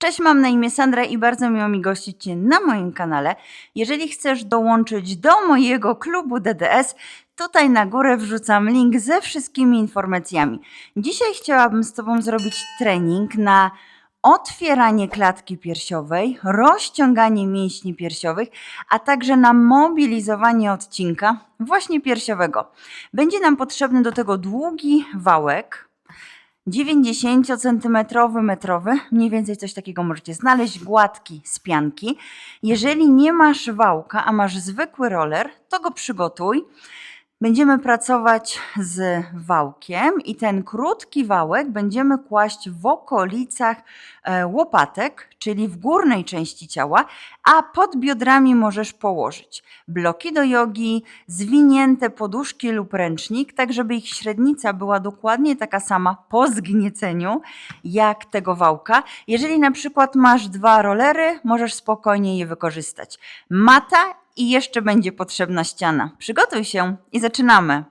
Cześć, mam na imię Sandra i bardzo miło mi gościć Cię na moim kanale. Jeżeli chcesz dołączyć do mojego klubu DDS, tutaj na górę wrzucam link ze wszystkimi informacjami. Dzisiaj chciałabym z Tobą zrobić trening na otwieranie klatki piersiowej, rozciąganie mięśni piersiowych, a także na mobilizowanie odcinka właśnie piersiowego. Będzie nam potrzebny do tego długi wałek, 90 cm, metrowy, mniej więcej coś takiego możecie znaleźć, gładki z pianki. Jeżeli nie masz wałka, a masz zwykły roller, to go przygotuj. Będziemy pracować z wałkiem i ten krótki wałek będziemy kłaść w okolicach e, łopatek, czyli w górnej części ciała, a pod biodrami możesz położyć bloki do jogi, zwinięte poduszki lub ręcznik, tak żeby ich średnica była dokładnie taka sama po zgnieceniu jak tego wałka. Jeżeli na przykład masz dwa rolery, możesz spokojnie je wykorzystać. Mata i jeszcze będzie potrzebna ściana. Przygotuj się i zaczynamy.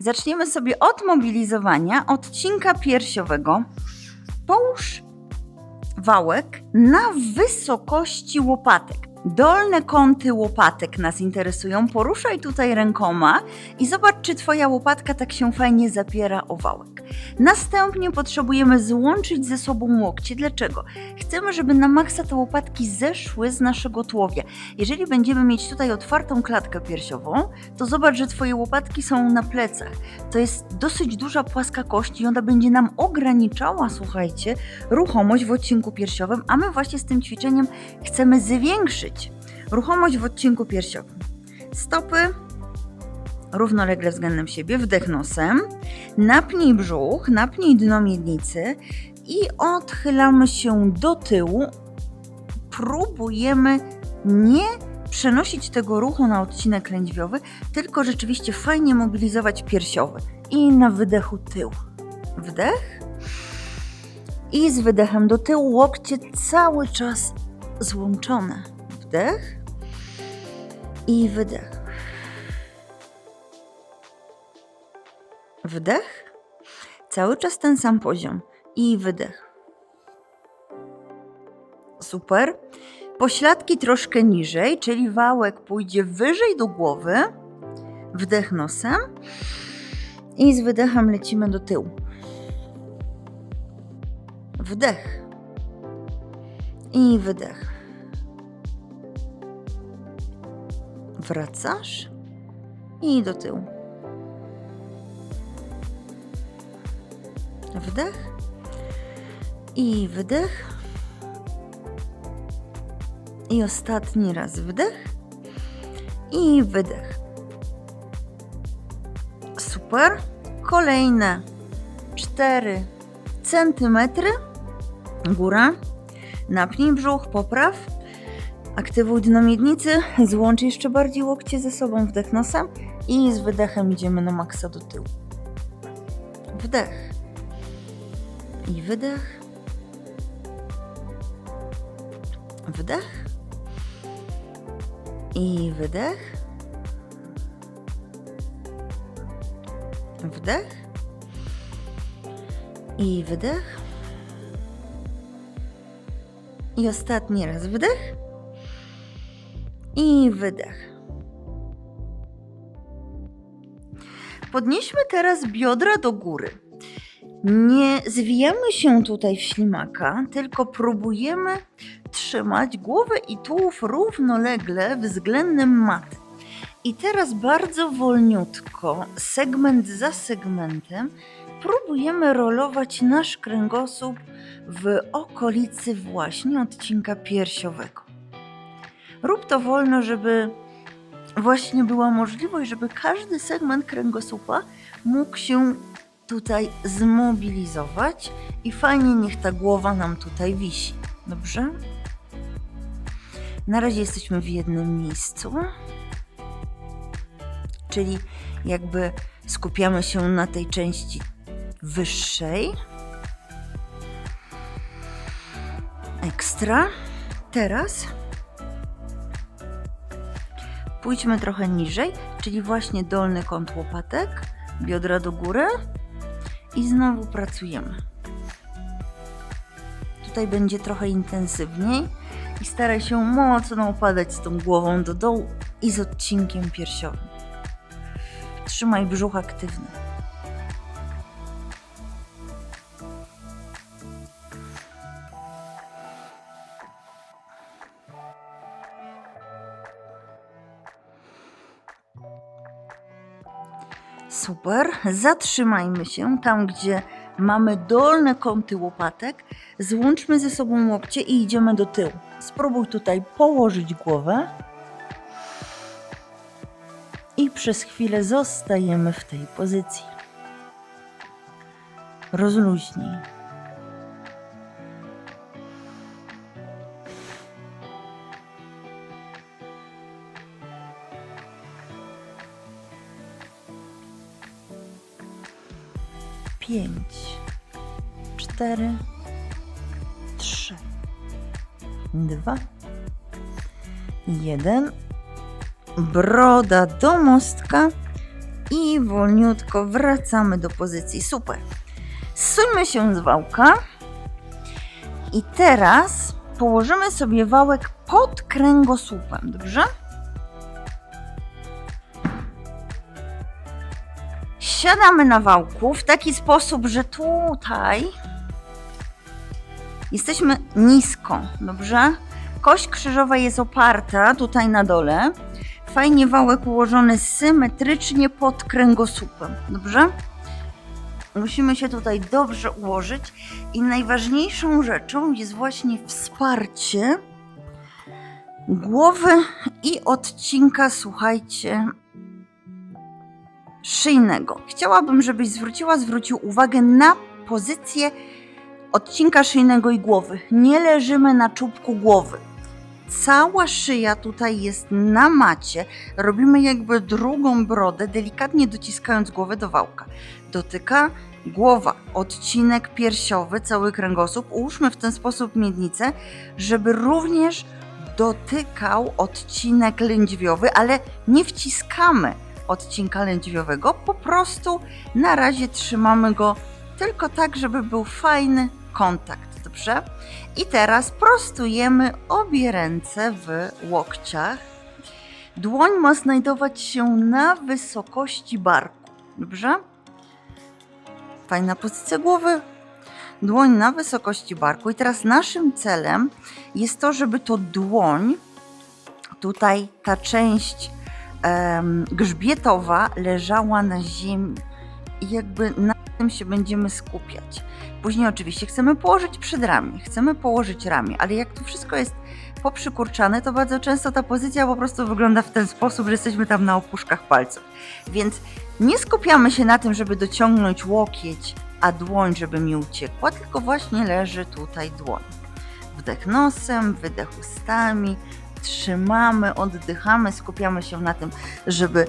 Zaczniemy sobie od mobilizowania odcinka piersiowego. Połóż wałek na wysokości łopatek. Dolne kąty łopatek nas interesują. Poruszaj tutaj rękoma i zobacz, czy Twoja łopatka tak się fajnie zapiera o wałek. Następnie potrzebujemy złączyć ze sobą łokcie. Dlaczego? Chcemy, żeby na maksa te łopatki zeszły z naszego tułowia. Jeżeli będziemy mieć tutaj otwartą klatkę piersiową, to zobacz, że Twoje łopatki są na plecach. To jest dosyć duża płaska kość i ona będzie nam ograniczała, słuchajcie, ruchomość w odcinku piersiowym, a my właśnie z tym ćwiczeniem chcemy zwiększyć ruchomość w odcinku piersiowym. Stopy równolegle względem siebie, wdech nosem, napnij brzuch, napnij dno miednicy i odchylamy się do tyłu. Próbujemy nie przenosić tego ruchu na odcinek lędźwiowy, tylko rzeczywiście fajnie mobilizować piersiowy. I na wydechu tył. Wdech. I z wydechem do tyłu łokcie cały czas złączone. Wdech. I wydech. Wdech. Cały czas ten sam poziom. I wydech. Super. Pośladki troszkę niżej, czyli wałek pójdzie wyżej do głowy. Wdech nosem. I z wydechem lecimy do tyłu. Wdech. I wydech. Wracasz. I do tyłu. Wdech i wydech. I ostatni raz wdech i wydech. Super. Kolejne 4 centymetry. Góra. Napnij brzuch, popraw. Aktywuj dno miednicy. Złącz jeszcze bardziej łokcie ze sobą. Wdech nosem. I z wydechem idziemy na maksa do tyłu. Wdech i wydech. Wdech i wydech. Wdech i wydech. I ostatni raz wdech i wydech. Podnieśmy teraz biodra do góry. Nie zwijamy się tutaj w ślimaka, tylko próbujemy trzymać głowę i tułów równolegle względem mat. I teraz bardzo wolniutko, segment za segmentem, próbujemy rolować nasz kręgosłup w okolicy właśnie odcinka piersiowego. Rób to wolno, żeby właśnie była możliwość, żeby każdy segment kręgosłupa mógł się tutaj zmobilizować i fajnie niech ta głowa nam tutaj wisi. Dobrze? Na razie jesteśmy w jednym miejscu. Czyli jakby skupiamy się na tej części wyższej. Ekstra. Teraz pójdźmy trochę niżej, czyli właśnie dolny kąt łopatek, biodra do góry i znowu pracujemy. Tutaj będzie trochę intensywniej i staraj się mocno upadać z tą głową do dołu i z odcinkiem piersiowym. Trzymaj brzuch aktywny. Super. Zatrzymajmy się tam, gdzie mamy dolne kąty łopatek. Złączmy ze sobą łokcie i idziemy do tyłu. Spróbuj tutaj położyć głowę. I przez chwilę zostajemy w tej pozycji. Rozluźnij. 4, 3, 2, 1. Broda do mostka i wolniutko wracamy do pozycji. Super. Zsuńmy się z wałka i teraz położymy sobie wałek pod kręgosłupem, dobrze? Siadamy na wałku w taki sposób, że tutaj jesteśmy nisko, dobrze? Kość krzyżowa jest oparta tutaj na dole. Fajnie wałek ułożony symetrycznie pod kręgosłupem, dobrze? Musimy się tutaj dobrze ułożyć i najważniejszą rzeczą jest właśnie wsparcie głowy i odcinka, słuchajcie, szyjnego. Chciałabym, żebyś zwróciła, zwrócił uwagę na pozycję odcinka szyjnego i głowy. Nie leżymy na czubku głowy. Cała szyja tutaj jest na macie. Robimy jakby drugą brodę, delikatnie dociskając głowę do wałka. Dotyka głowa, odcinek piersiowy, cały kręgosłup. Ułóżmy w ten sposób miednicę, żeby również dotykał odcinek lędźwiowy, ale nie wciskamy odcinka lędźwiowego. Po prostu na razie trzymamy go tylko tak, żeby był fajny kontakt, dobrze? I teraz prostujemy obie ręce w łokciach. Dłoń ma znajdować się na wysokości barku, dobrze? Fajna pozycja głowy. Dłoń na wysokości barku. I teraz naszym celem jest to, żeby to dłoń, tutaj ta część em, grzbietowa leżała na ziemi i jakby na tym się będziemy skupiać. Później oczywiście chcemy położyć przedramię, chcemy położyć ramię, ale jak to wszystko jest poprzykurczane, to bardzo często ta pozycja po prostu wygląda w ten sposób, że jesteśmy tam na opuszkach palców. Więc nie skupiamy się na tym, żeby dociągnąć łokieć, a dłoń, żeby mi uciekła, tylko właśnie leży tutaj dłoń. Wdech nosem, wydech ustami, trzymamy, oddychamy, skupiamy się na tym, żeby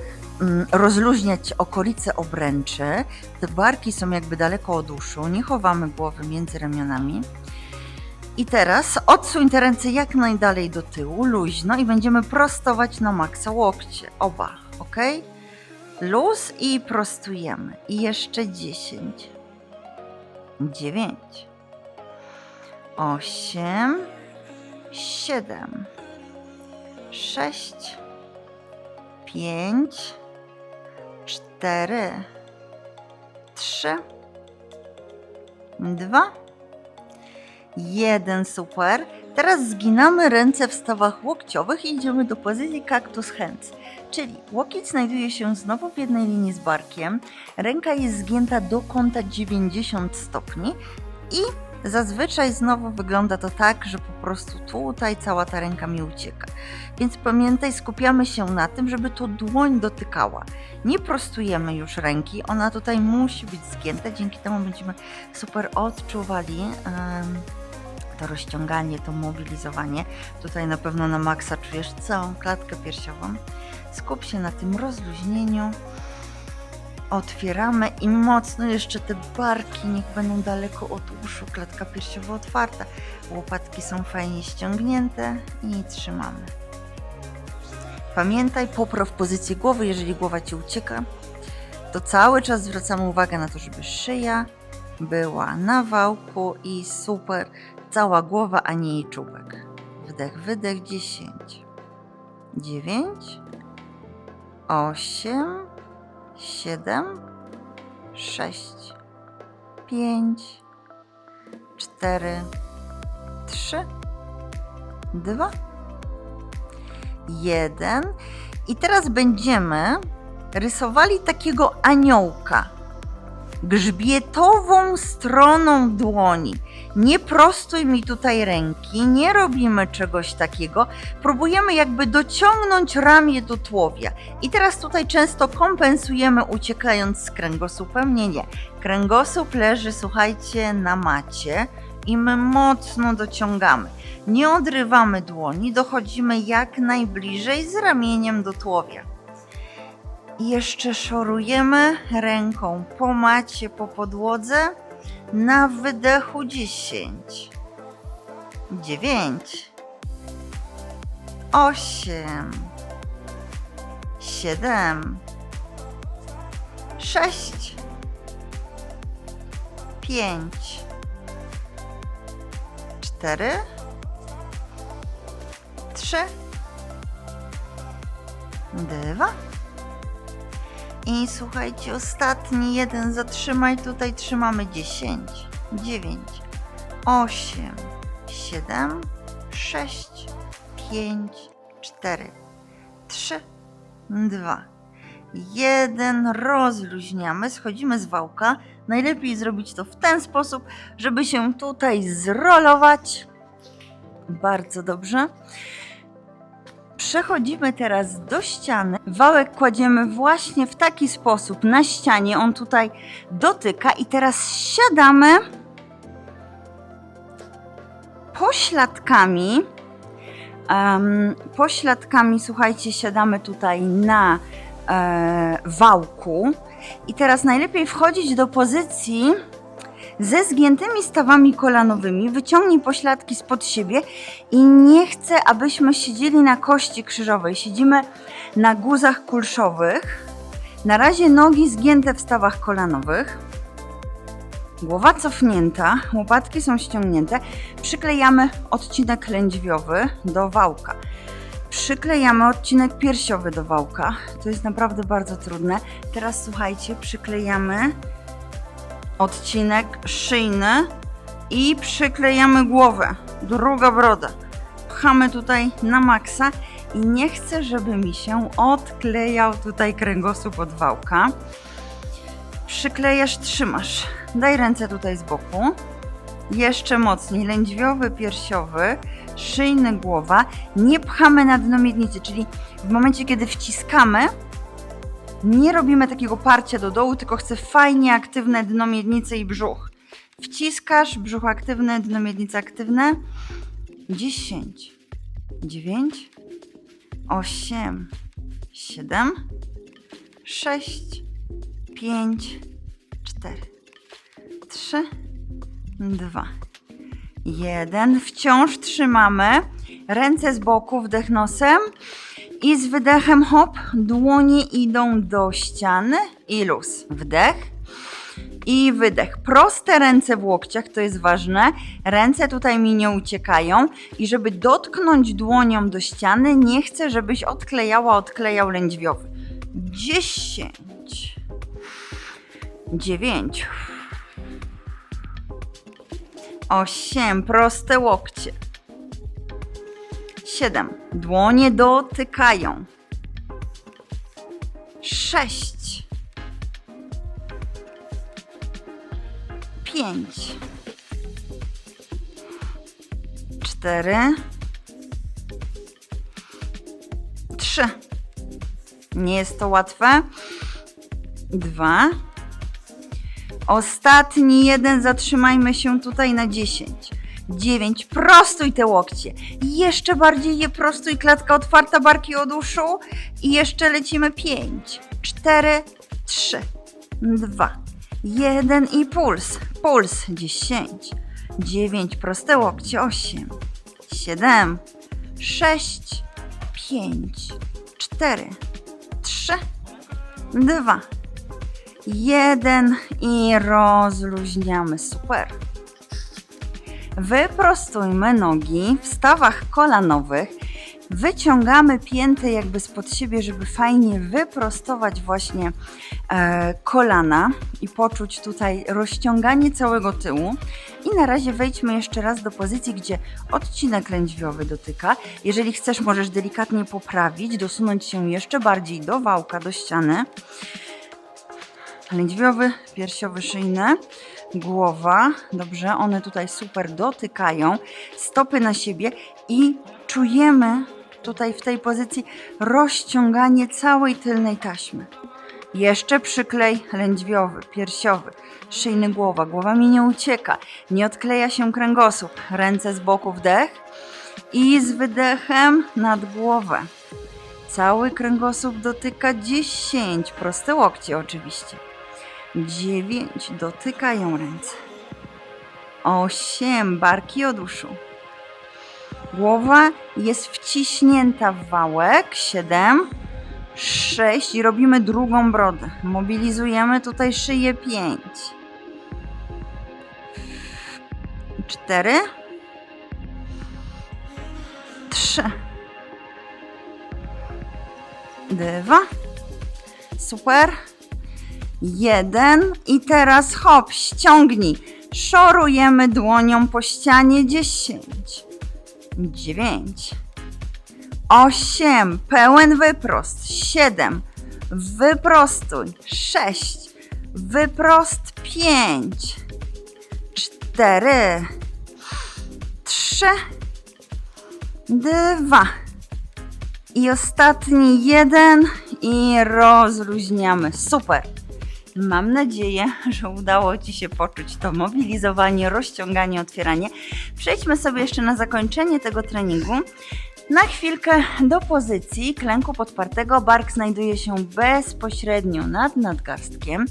rozluźniać okolice obręczy. Te barki są jakby daleko od uszu, nie chowamy głowy między ramionami. I teraz odsuń te ręce jak najdalej do tyłu, luźno i będziemy prostować na maksa łokcie, oba, ok? Luz i prostujemy. I jeszcze 10, 9, 8, 7, sześć, pięć, cztery, trzy, dwa, jeden. Super. Teraz zginamy ręce w stawach łokciowych i idziemy do pozycji cactus hands. Czyli łokieć znajduje się znowu w jednej linii z barkiem, ręka jest zgięta do kąta 90 stopni i Zazwyczaj znowu wygląda to tak, że po prostu tutaj cała ta ręka mi ucieka. Więc pamiętaj, skupiamy się na tym, żeby to dłoń dotykała. Nie prostujemy już ręki, ona tutaj musi być zgięta, dzięki temu będziemy super odczuwali to rozciąganie, to mobilizowanie. Tutaj na pewno na maksa czujesz całą klatkę piersiową. Skup się na tym rozluźnieniu otwieramy i mocno jeszcze te barki niech będą daleko od uszu, klatka piersiowa otwarta, łopatki są fajnie ściągnięte i trzymamy. Pamiętaj, popraw pozycję głowy, jeżeli głowa ci ucieka, to cały czas zwracamy uwagę na to, żeby szyja była na wałku i super, cała głowa, a nie jej czubek. Wdech, wydech, 10, 9, 8, 7, 6, 5, 4, 3, 2, 1. I teraz będziemy rysowali takiego aniołka grzbietową stroną dłoni. Nie prostuj mi tutaj ręki, nie robimy czegoś takiego. Próbujemy jakby dociągnąć ramię do tułowia. I teraz tutaj często kompensujemy uciekając z kręgosłupem. Nie, nie. Kręgosłup leży, słuchajcie, na macie i my mocno dociągamy. Nie odrywamy dłoni, dochodzimy jak najbliżej z ramieniem do tułowia. Jeszcze szorujemy ręką. Po macie, po podłodze. Na wydechu 10, 9, 8, 7, 6, 5, 4, 3, 2, i słuchajcie, ostatni jeden, zatrzymaj tutaj, trzymamy 10, 9, 8, 7, 6, 5, 4, 3, 2, 1. Rozluźniamy, schodzimy z wałka. Najlepiej zrobić to w ten sposób, żeby się tutaj zrolować. Bardzo dobrze. Przechodzimy teraz do ściany. Wałek kładziemy właśnie w taki sposób na ścianie. On tutaj dotyka i teraz siadamy pośladkami. Um, pośladkami, słuchajcie, siadamy tutaj na e, wałku. I teraz najlepiej wchodzić do pozycji ze zgiętymi stawami kolanowymi, wyciągnij pośladki spod siebie i nie chcę, abyśmy siedzieli na kości krzyżowej. Siedzimy na guzach kulszowych. Na razie nogi zgięte w stawach kolanowych. Głowa cofnięta, łopatki są ściągnięte. Przyklejamy odcinek lędźwiowy do wałka. Przyklejamy odcinek piersiowy do wałka. To jest naprawdę bardzo trudne. Teraz słuchajcie, przyklejamy odcinek szyjny i przyklejamy głowę. Druga broda. Pchamy tutaj na maksa i nie chcę, żeby mi się odklejał tutaj kręgosłup od wałka. Przyklejasz, trzymasz. Daj ręce tutaj z boku. Jeszcze mocniej. Lędźwiowy, piersiowy, szyjny, głowa. Nie pchamy na dno miednicy, czyli w momencie, kiedy wciskamy, nie robimy takiego parcia do dołu, tylko chcę fajnie aktywne dno miednicy i brzuch. Wciskasz, brzuch aktywne, dno miednicy aktywne. 10, 9, 8, 7, 6, 5, 4, 3, 2, 1. Wciąż trzymamy. Ręce z boku, wdech nosem. I z wydechem hop, dłonie idą do ściany i luz. Wdech i wydech. Proste ręce w łokciach, to jest ważne. Ręce tutaj mi nie uciekają. I żeby dotknąć dłonią do ściany, nie chcę, żebyś odklejała, odklejał lędźwiowy. 10, 9, 8, proste łokcie. 7. Dłonie dotykają. 6. 5. 4. 3. Nie jest to łatwe. 2. Ostatni jeden, zatrzymajmy się tutaj na 10. 9. Prostuj te łokcie. Jeszcze bardziej je prostuj. Klatka otwarta, barki od uszu. I jeszcze lecimy. 5, 4, 3, 2, 1 i puls. Puls. 10, 9. Proste łokcie. 8, 7, 6, 5, cztery, trzy, dwa, jeden i rozluźniamy. Super. Wyprostujmy nogi w stawach kolanowych. Wyciągamy pięty jakby spod siebie, żeby fajnie wyprostować właśnie e, kolana i poczuć tutaj rozciąganie całego tyłu. I na razie wejdźmy jeszcze raz do pozycji, gdzie odcinek lędźwiowy dotyka. Jeżeli chcesz, możesz delikatnie poprawić, dosunąć się jeszcze bardziej do wałka, do ściany. Lędźwiowy, piersiowy, szyjny, głowa. Dobrze, one tutaj super dotykają. Stopy na siebie i czujemy tutaj w tej pozycji rozciąganie całej tylnej taśmy. Jeszcze przyklej lędźwiowy, piersiowy, szyjny głowa. Głowa mi nie ucieka, nie odkleja się kręgosłup. Ręce z boku wdech i z wydechem nad głowę. Cały kręgosłup dotyka 10, proste łokcie oczywiście. 9, dotykają ręce. 8, barki od uszu. Głowa jest wciśnięta w wałek. 7, 6 i robimy drugą brodę. Mobilizujemy tutaj szyję 5. 4 3 2 Super. Jeden i teraz hop, ściągnij. Szorujemy dłonią po ścianie 10. 9. 8. Pełen wyprost. 7. Wyprostuj. 6. Wyprost 5. 4. 3. 2. I ostatni jeden i rozluźniamy. Super. Mam nadzieję, że udało Ci się poczuć to mobilizowanie, rozciąganie, otwieranie. Przejdźmy sobie jeszcze na zakończenie tego treningu. Na chwilkę do pozycji klęku podpartego. Bark znajduje się bezpośrednio nad nadgarstkiem.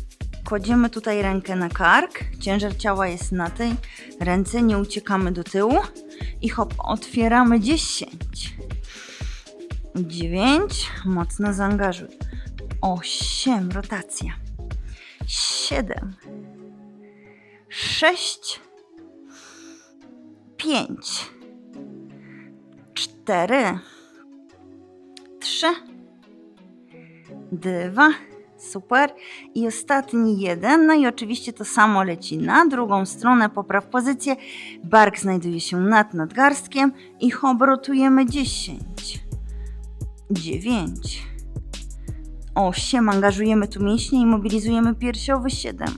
Kładziemy tutaj rękę na kark. Ciężar ciała jest na tej ręce. Nie uciekamy do tyłu. I hop, otwieramy 10. 9. Mocno zaangażuj. 8. Rotacja. 7. 6. 5. 4. 3. 2. Super. I ostatni jeden. No i oczywiście to samo leci na drugą stronę. Popraw pozycję. Bark znajduje się nad nadgarstkiem i obrotujemy 10. 9. 8. Angażujemy tu mięśnie i mobilizujemy piersiowy 7.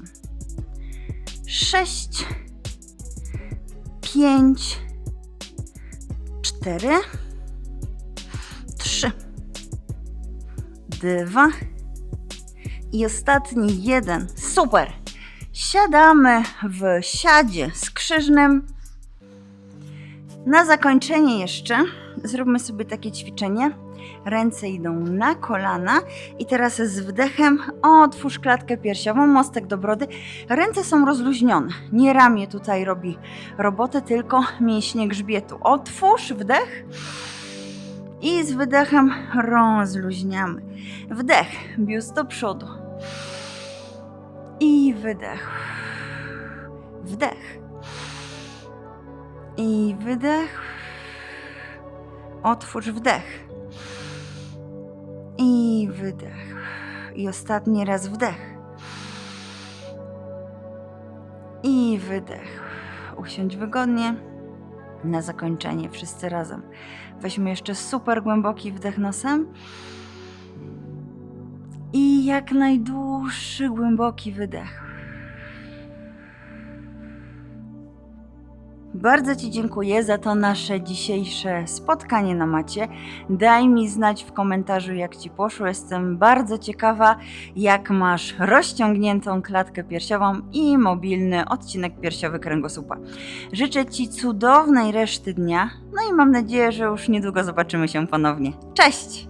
6. 5. 4. 3. 2. I ostatni jeden. Super. Siadamy w siadzie skrzyżnym. Na zakończenie jeszcze zróbmy sobie takie ćwiczenie. Ręce idą na kolana i teraz z wdechem otwórz klatkę piersiową, mostek do brody. Ręce są rozluźnione. Nie ramię tutaj robi robotę, tylko mięśnie grzbietu. Otwórz wdech i z wydechem rozluźniamy. Wdech, biust do przodu. I wydech. Wdech. I wydech. Otwórz wdech. I wydech. I ostatni raz wdech. I wydech. Usiądź wygodnie. Na zakończenie wszyscy razem. Weźmy jeszcze super głęboki wdech nosem. I jak najdłuższy głęboki wydech. Bardzo Ci dziękuję za to nasze dzisiejsze spotkanie na macie. Daj mi znać w komentarzu, jak Ci poszło. Jestem bardzo ciekawa, jak masz rozciągniętą klatkę piersiową i mobilny odcinek piersiowy kręgosłupa. Życzę Ci cudownej reszty dnia, no i mam nadzieję, że już niedługo zobaczymy się ponownie. Cześć!